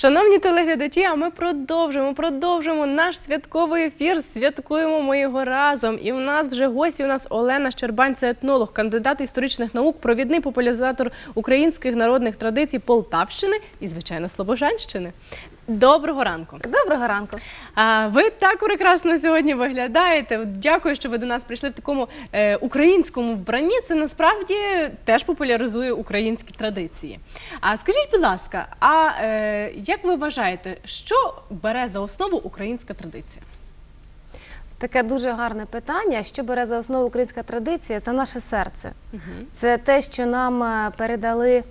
Шановні телеглядачі, а ми продовжуємо, продовжуємо наш святковий ефір. Святкуємо ми його разом. І в нас вже гості. У нас Олена Щербань, це етнолог, кандидат історичних наук, провідний популяризатор українських народних традицій Полтавщини і, звичайно, Слобожанщини. Доброго ранку. Доброго ранку. А, ви так прекрасно сьогодні виглядаєте. Дякую, що ви до нас прийшли в такому е, українському вбранні. Це насправді теж популяризує українські традиції. А скажіть, будь ласка, а е, як ви вважаєте, що бере за основу українська традиція? Таке дуже гарне питання. Що бере за основу українська традиція? Це наше серце. Це те, що нам е, передали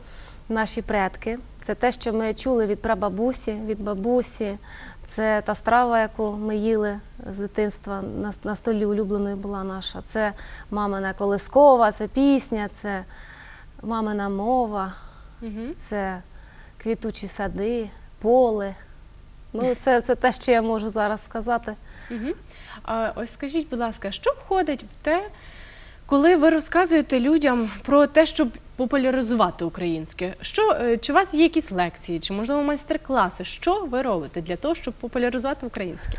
наші предки. Це те, що ми чули від прабабусі, від бабусі. Це та страва, яку ми їли з дитинства на, столі улюбленою була наша. Це мамина колискова, це пісня, це мамина мова, Угу. це квітучі сади, поле. Ну, це, це те, що я можу зараз сказати. Угу. А ось скажіть, будь ласка, що входить в те, коли ви розказуєте людям про те, щоб популяризувати українське? Що е, чи у вас є якісь лекції, чи можливо майстер-класи? Що ви робите для того, щоб популяризувати українське?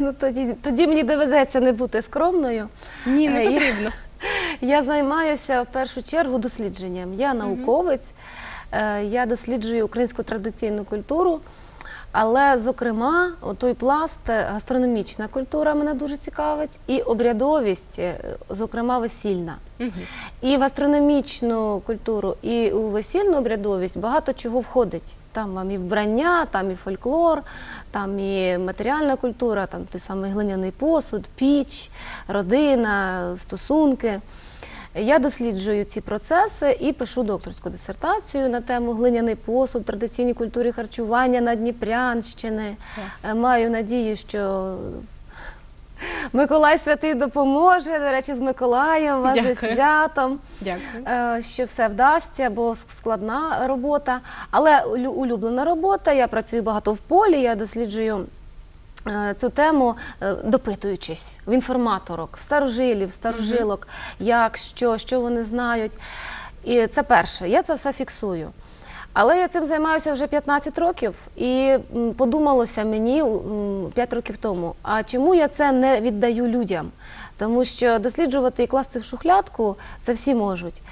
Ну, тоді, тоді мені доведеться не бути скромною. Ні, не Е, я- потрібно. Я займаюся в першу чергу дослідженням. Я науковець, е, я досліджую українську традиційну культуру. Але, зокрема, той пласт е, гастрономічна культура мене дуже цікавить, і обрядовість, е, зокрема, весільна. І в астрономічну культуру, і у весільну обрядовість багато чого входить. Там вам і вбрання, там і фольклор, там і матеріальна культура, там той самий глиняний посуд, піч, родина, стосунки. Я досліджую ці процеси і пишу докторську дисертацію на тему глиняний посуд, традиційній культурі харчування на Дніпрянщини. Клас. Е, Маю надію, що Миколай Святий допоможе. До речі, з Миколаєм вас зі святом. Дякую. Е, Що все вдасться, бо складна робота. Але улюблена робота. Я працюю багато в полі, я досліджую. Е, Цю тему е, допитуючись в інформаторок, в старожилів, в старожилок, як, що, що вони знають. І це перше, я це все фіксую. Але я цим займаюся вже 15 років, і подумалося мені м, 5 років тому, а чому я це не віддаю людям? Тому що досліджувати і класти в шухлядку це всі можуть.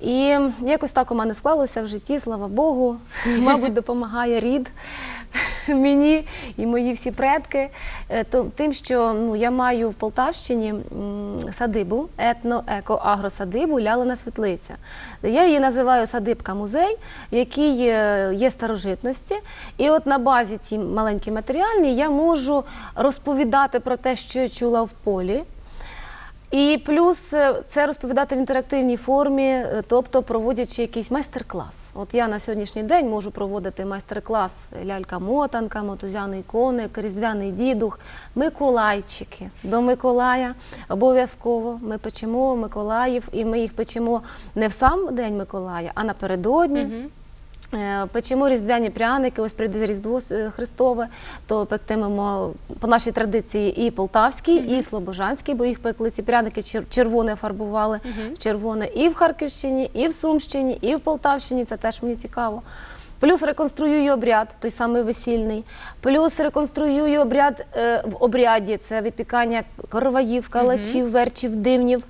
І якось так у мене склалося в житті, слава Богу. Мабуть, допомагає рід мені і мої всі предки. Е, то- Тим, що ну, я маю в Полтавщині садибу, етно-еко-агросадибу Лялина Світлиця. Я її називаю садибка-музей, в якій е, є старожитності. І от на базі ці маленькі матеріальні я можу розповідати про те, що я чула в полі. І плюс е, це розповідати в інтерактивній формі, е, тобто проводячи якийсь майстер-клас. От я на сьогоднішній день можу проводити майстер-клас лялька-мотанка, мотузяний коник, різдвяний дідух, миколайчики. До Миколая обов'язково ми печемо Миколаїв, і ми їх печемо не в сам день Миколая, а напередодні. Мгм. Е, Печемо різдвяні пряники, ось прийде Різдво е, Христове, то пектимемо по нашій традиції і полтавський, і слобожанський, бо їх пекли ці пряники чер- червоне фарбували в червоне і в Харківщині, і в Сумщині, і в Полтавщині. Це теж мені цікаво. Плюс реконструюю обряд, той самий весільний. Плюс реконструюю обряд е, в обряді. Це випікання короваїв, калачів, верчів, димнів.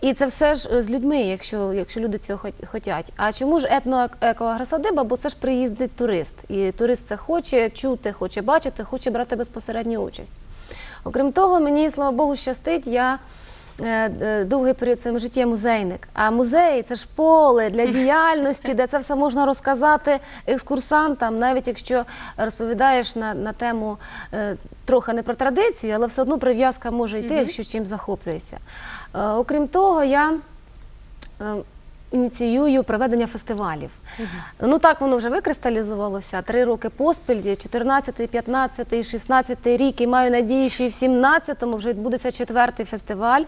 І це все ж е, з людьми, якщо, якщо люди цього хот- хотять. А чому ж етно-екоагросадиба? Бо це ж приїздить турист. І турист це хоче чути, хоче бачити, хоче брати безпосередню участь. Окрім того, мені, слава Богу, щастить, я довгий період в своєму житті музейник. А музей це ж поле для діяльності, де це все можна розказати екскурсантам, навіть якщо розповідаєш на, на тему е, трохи не про традицію, але все одно прив'язка може йти, якщо чим захоплюєшся. Е, окрім того, я. е, Ініціюю проведення фестивалів. Ну так воно вже викристалізувалося. Три роки поспіль, 14, 15, 16 рік. І маю надію, що і в 17-му вже відбудеться четвертий фестиваль.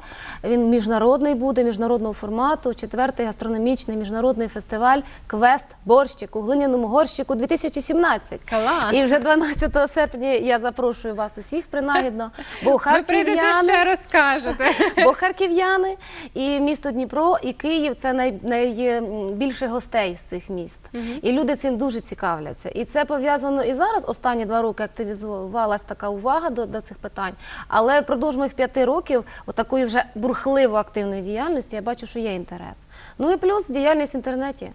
Він міжнародний буде, міжнародного формату. Четвертий гастрономічний міжнародний фестиваль Квест Борщик у глиняному горщику 2017. Клас! І вже 12 серпня я запрошую вас усіх принагідно, бо Ви прийдете харків'яни ще розкажете. Бо харків'яни і місто Дніпро, і Київ це най, найбільше гостей з цих міст. І люди цим дуже цікавляться. І це пов'язано і зараз. Останні два роки активізувалась така увага до, до цих питань. Але впродовж моїх п'яти років отакої вже бурхливо активної діяльності я бачу, що є інтерес. Ну і плюс діяльність в інтернеті.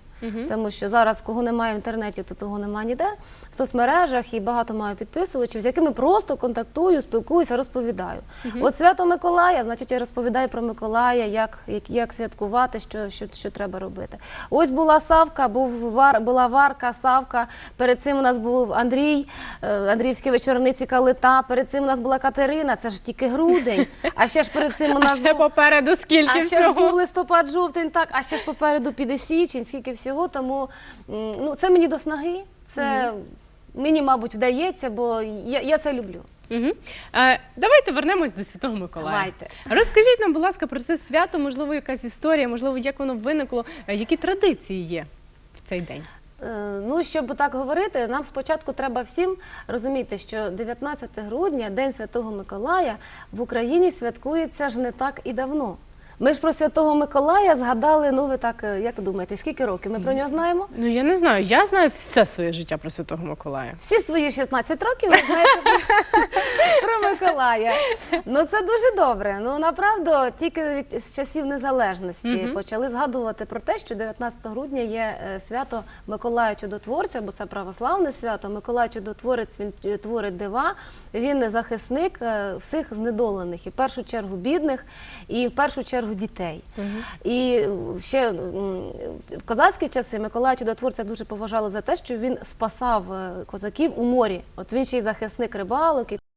Тому що зараз, кого немає в інтернеті, то того немає ніде. В соцмережах і багато маю підписувачів, з якими просто контактую, спілкуюся, розповідаю. От свято Миколая, значить, я розповідаю про Миколая, як, як, як святкувати, що, що, що треба робити. Ось була Савка, був вар, була Варка, Савка. Перед цим у нас був Андрій, е, Андріївські вечорниці Калита. Перед цим у нас була Катерина, це ж тільки грудень. А ще ж перед цим у А нас ще був попереду скільки а ще ж був листопад, жовтень, так, а ще ж попереду піде січень, скільки всього. Тому ну, це мені до снаги, це мені, мабуть, вдається, бо я, я це люблю. Угу. Е, давайте вернемось до Святого Миколая. Давайте. Розкажіть нам, будь ласка, про це свято, можливо, якась історія, можливо, як воно виникло, е, які традиції є в цей день. Е, Ну, щоб так говорити, нам спочатку треба всім розуміти, що 19 грудня, День Святого Миколая, в Україні святкується ж не так і давно. Ми ж про Святого Миколая згадали, ну ви так, е, як думаєте, скільки років? Ми про нього знаємо? Ну я не знаю, я знаю все своє життя про Святого Миколая. Всі свої 16 років ви знаєте про Миколая. Ну це дуже добре. Ну направду тільки з часів незалежності почали згадувати про те, що 19 грудня є е, свято Миколая Чудотворця, бо це православне свято. Миколай Чудотворець він е, творить дива. Він захисник всіх знедолених, і в першу чергу бідних, і в першу чергу дітей. І ще в козацькі часи Миколая Чудотворця дуже поважали за те, що він спасав е, козаків у морі. От він ще й захисник рибалок.